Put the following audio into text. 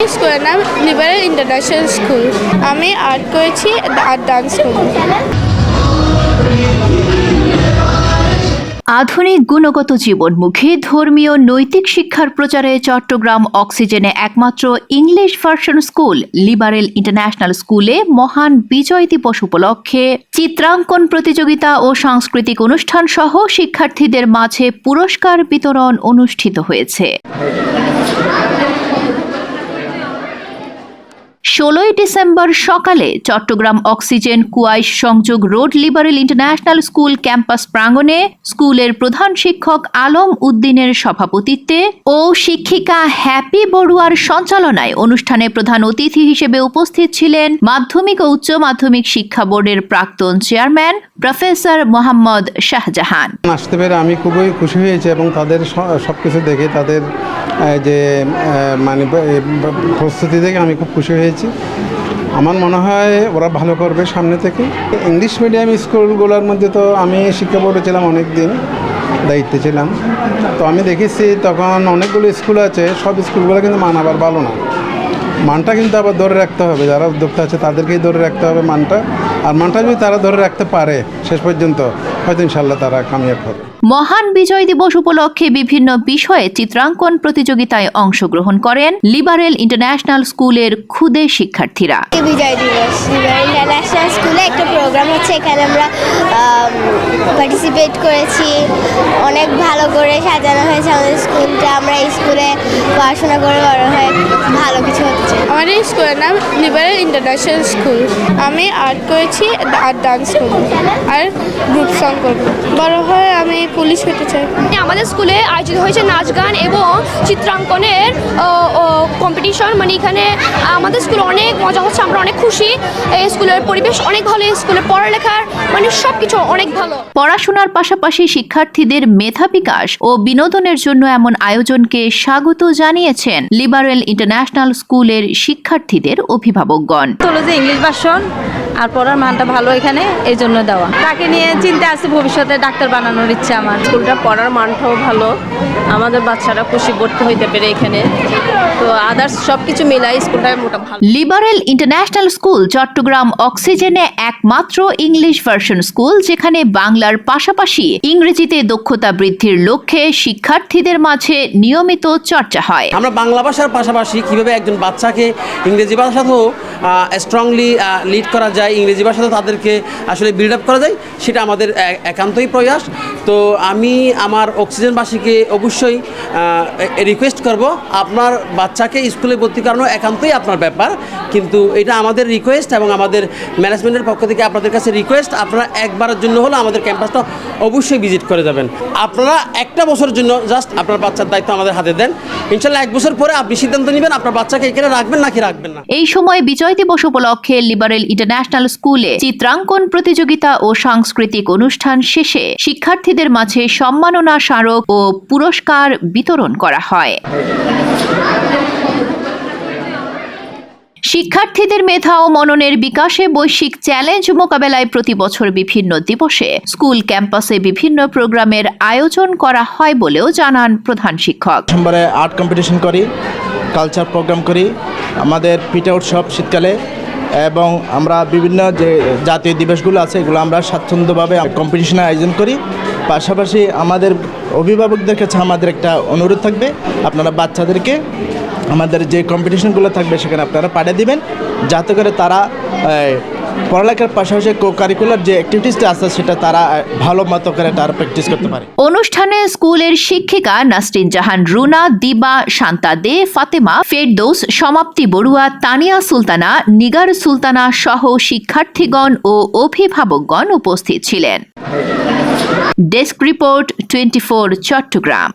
স্কুলের নাম liberal international school আমি আর্ট করেছি ডান্স আধুনিক গুণগত জীবনমুখী ধর্মীয় নৈতিক শিক্ষার প্রচারে চট্টগ্রাম অক্সিজেনে একমাত্র English version school liberal international স্কুলে মহান বিজয় দিবস উপলক্ষে চিত্রাঙ্কন প্রতিযোগিতা ও সাংস্কৃতিক অনুষ্ঠান সহ শিক্ষার্থীদের মাঝে পুরস্কার বিতরণ অনুষ্ঠিত হয়েছে। ষোলোই ডিসেম্বর সকালে চট্টগ্রাম অক্সিজেন কুয়াইশ সংযোগ road liberal international school campus প্রাঙ্গণে স্কুলের প্রধান শিক্ষক আলম উদ্দিনের সভাপতিত্বে ও শিক্ষিকা হ্যাপি বড়ুয়ার সঞ্চালনায় অনুষ্ঠানে প্রধান অতিথি হিসেবে উপস্থিত ছিলেন মাধ্যমিক ও উচ্চ মাধ্যমিক শিক্ষা বোর্ডের প্রাক্তন চেয়ারম্যান প্রফেসর মোহাম্মদ শাহজাহান। আসতে পেরে আমি খুবই খুশি হয়েছি এবং তাদের সব কিছু দেখে তাদের যে মানে প্রস্তুতি দেখে আমি খুব খুশি হয়েছি। আমার মনে হয় ওরা ভালো করবে সামনে থেকে। ইংলিশ মিডিয়াম স্কুলগুলোর মধ্যে তো আমি শিক্ষা বোর্ডে ছিলাম অনেক দিন দায়িত্বে ছিলাম। তো আমি দেখেছি তখন অনেকগুলো স্কুল আছে, সব স্কুলগুলো কিন্তু মান আবার ভালো না। মানটা কিন্তু আবার ধরে রাখতে হবে, যারা উদ্যোক্তা আছে তাদেরকেই ধরে রাখতে হবে মানটা। আর মানটা যদি তারা ধরে রাখতে পারে শেষ পর্যন্ত হয়তো ইনশাল্লাহ তারা কামিয়াব হবে। মহান বিজয় দিবস উপলক্ষে বিভিন্ন বিষয়ে চিত্রাঙ্কন প্রতিযোগিতায় অংশগ্রহণ করেন লিবারেল ইন্টারন্যাশনাল স্কুলের ক্ষুদে শিক্ষার্থীরা। বিজয় দিবস একটা প্রোগ্রাম হচ্ছে এখানে আমরা পার্টিসিপেট করেছি। অনেক ভালো করে সাজানো হয়েছে আমাদের স্কুলটা। আমরা এই স্কুলে পড়াশোনা করে বড় হয়ে ভালো কিছু হচ্ছে চাই। আমাদের স্কুলের নাম লিবারেল ইন্টারন্যাশনাল স্কুল আমি আর্ট করেছি আর ডান্স করি আর গ্রুপ সং করব। বড় হয়ে আমি পুলিশ হতে চাই। আমাদের স্কুলে আয়োজিত হয়েছে নাচ গান এবং চিত্রাঙ্কনের কম্পিটিশন মানে এখানে আমাদের স্কুলে অনেক মজা হচ্ছে আমরা অনেক খুশি। এই স্কুলের পরিবেশ অনেক ভালো এই স্কুলের পড়ালেখার মানে সব কিছু অনেক ভালো। পড়াশোনার পাশাপাশি শিক্ষার্থীদের মেধা বিকাশ ও বিনোদনের জন্য এমন আয়োজনকে স্বাগত জানিয়েছেন লিবারেল ইন্টারন্যাশনাল স্কুলের শিক্ষার্থীদের অভিভাবকগণ। হলো যে ইংলিশ ভার্সন আর পড়ার মানটা ভালো এখানে এই জন্য দেওয়া। তাকে নিয়ে চিন্তা আছে ভবিষ্যতে ডাক্তার বানানোর ইচ্ছা আমার। স্কুলটা পড়ার মানটাও ভালো। আমাদের বাচ্চারা খুশি ভর্তি হইতে পেরে এখানে। তো আদার্স সব কিছু মিলাই স্কুলটা মোটা ভালো। লিবারেল ইন্টারন্যাশনাল স্কুল চট্টগ্রাম অক্সিজেনে একমাত্র ইংলিশ ভার্সন স্কুল যেখানে বাংলার পাশাপাশি ইংরেজিতে দক্ষতা বৃদ্ধির লক্ষ্যে শিক্ষার্থীদের মাঝে নিয়মিত চর্চা হয়। আমরা বাংলা ভাষার পাশাপাশি কীভাবে একজন বাচ্চাকে ইংরেজি ভাষাতেও স্ট্রংলি লিড করা যায় ইংরেজি ভাষাতেও তাদেরকে আসলে বিল্ড আপ করা যায় সেটা আমাদের একান্তই প্রয়াস। তো আমি আমার অক্সিজেনবাসীকে অবশ্যই রিকোয়েস্ট করব আপনার বাচ্চাকে স্কুলে ভর্তি করানো একান্তই আপনার ব্যাপার। কিন্তু এটা আমাদের রিকোয়েস্ট এবং আমাদের ম্যানেজমেন্টের পক্ষ থেকে আপনাদের কাছে রিকোয়েস্ট আপনারা একবারের জন্য হলো আমাদের ক্যাম্পাসটা অবশ্যই ভিজিট করে যাবেন। আপনারা একটা বছরের জন্য জাস্ট আপনার বাচ্চার দায়িত্ব আমাদের হাতে দেন। ইনশাল্লাহ এক বছর পরে আপনি সিদ্ধান্ত নেবেন আপনার বাচ্চাকে এখানে রাখবেন নাকি রাখবেন না। এই সময় বিজয় দিবস উপলক্ষে লিবারেল ইন্টারন্যাশনাল স্কুলে চিত্রাঙ্কন প্রতিযোগিতা ও সাংস্কৃতিক অনুষ্ঠান শেষে শিক্ষার্থীদের মাঝে সম্মাননা স্মারক ও পুরস্কার বিতরণ করা হয়। শিক্ষার্থীদের মেধা ও মননের বিকাশে বৈশ্বিক চ্যালেঞ্জ মোকাবেলায় প্রতি বছর বিভিন্ন দিবসে স্কুল ক্যাম্পাসে বিভিন্ন প্রোগ্রামের আয়োজন করা হয় বলেও জানান প্রধান শিক্ষক। ডিসেম্বরে আর্ট কম্পিটিশন করি, কালচার প্রোগ্রাম করি, আমাদের পিঠা উৎসব শীতকালে, এবং আমরা বিভিন্ন যে জাতীয় দিবসগুলো আছে, এগুলো আমরা স্বাচ্ছন্দ্যভাবে কম্পিটিশনের আয়োজন করি। পাশাপাশি আমাদের অভিভাবকদের কাছে আমাদের একটা অনুরোধ থাকবে। আপনারা বাচ্চাদেরকে আমাদের যে কম্পিটিশনগুলো থাকবে সেখানে আপনারা পাঠিয়ে দিবেন। যাতে করে তারা পড়ালেখার পাশাপাশি কো কারিকুলার যে অ্যাক্টিভিটিসটা আছে সেটা তারা ভালো মতো করে তার প্র্যাকটিস করতে পারে। অনুষ্ঠানে স্কুলের শিক্ষিকা নাসরিন জাহান, রুনা, দিবা, শান্তা দে, ফাতেমা, ফেরদৌস, সমাপ্তি বড়ুয়া, তানিয়া সুলতানা, নিগার সুলতানা সহ শিক্ষার্থীগণ ও অভিভাবকগণ উপস্থিত ছিলেন। Desk report twenty Chittagong